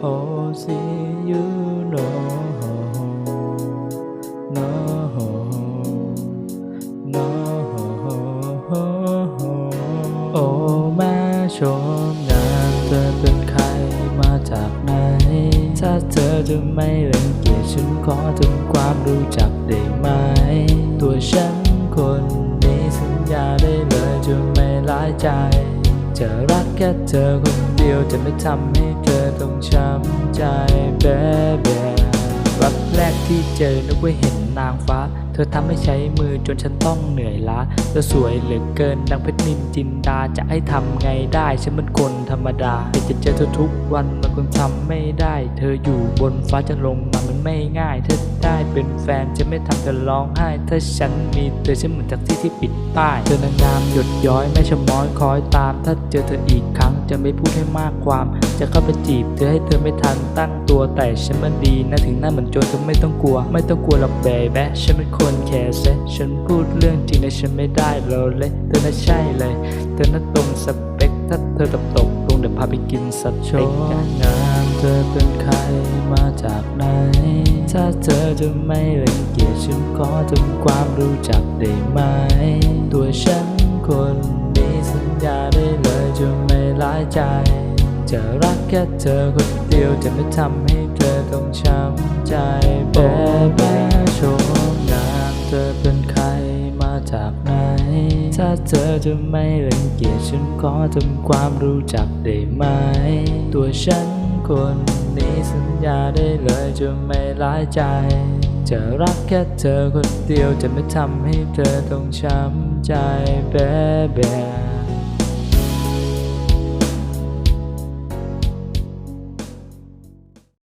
Oh see you no no no โอ้แม่ชมงามเธอเป็นใครมาจากไหน ถ้าเธอจะไม่รังเกียจฉันขอทำความรู้จักได้ไหม ตัวฉันคนนี้สัญญาได้เลยจะไม่ร้ายใจ จะรักแค่เธอคนเดียวจะไม่ทำให้ ต้องช้ำใจ baby รักแรกที่เจอนึกว่าเห็นนางฟ้า ธอทำให้ใช้มือจนฉันต้องเหนื่อยล้า เธอสวยเหลือเกินดังเพชรนินจินดาจะให้ทำไงได้ฉันมันคนธรรมดาแต่จะเจอเธอทุกวันมันคงทำไม่ได้ เธออยู่บนฟ้าจะลงมามันไม่ง่าย เธอได้เป็นแฟนจะไม่ทำเธอร้องไห้ ถ้าฉันมีเธอฉันเหมือนแท็กซี่ที่ปิดป้าย เธอนางงามหยดย้อยไม่ชะม้อยคอยตาม ถ้าเจอเธออีกครั้งจะไม่พูดให้มากความ จะเข้าไปจีบเธอให้เธอไม่ทันตั้งตัวแต่ฉันมันดีนะถึงหน้าเหมือนโจรเธอไม่ต้องกลัว ไม่ต้องกลัวหรอกเบย์ฉันเป็นคนนแคร์เซฉันพูดเรื่องจริงนะฉันไม่ได้โลเลยเธอน่าใช่เลย เธอน่าตรงสเปค ถ้าเธอตบตกลงเดี๋ยวพาไปกินสเต็กงามเธอเป็นใครมาจากไหน ถ้าเธอจะไม่รังเกียจฉันขอทำความรู้จักได้ไหม ตัวฉันคนนี้สัญญาได้เลยจะไม่ร้ายใจจะรักแค่เธอคนเดียวจะไม่ทำให้เธอต้องช้ำใจแบบ จากไหน ถ้าเธอจะไม่รังเกียจฉันขอทำความรู้จักได้ไหม ตัวฉันคนนี้สัญญาได้เลยจะไม่ร้ายใจ จะรักแค่เธอคนเดียวจะไม่ทำให้เธอต้องช้ำใจแบบ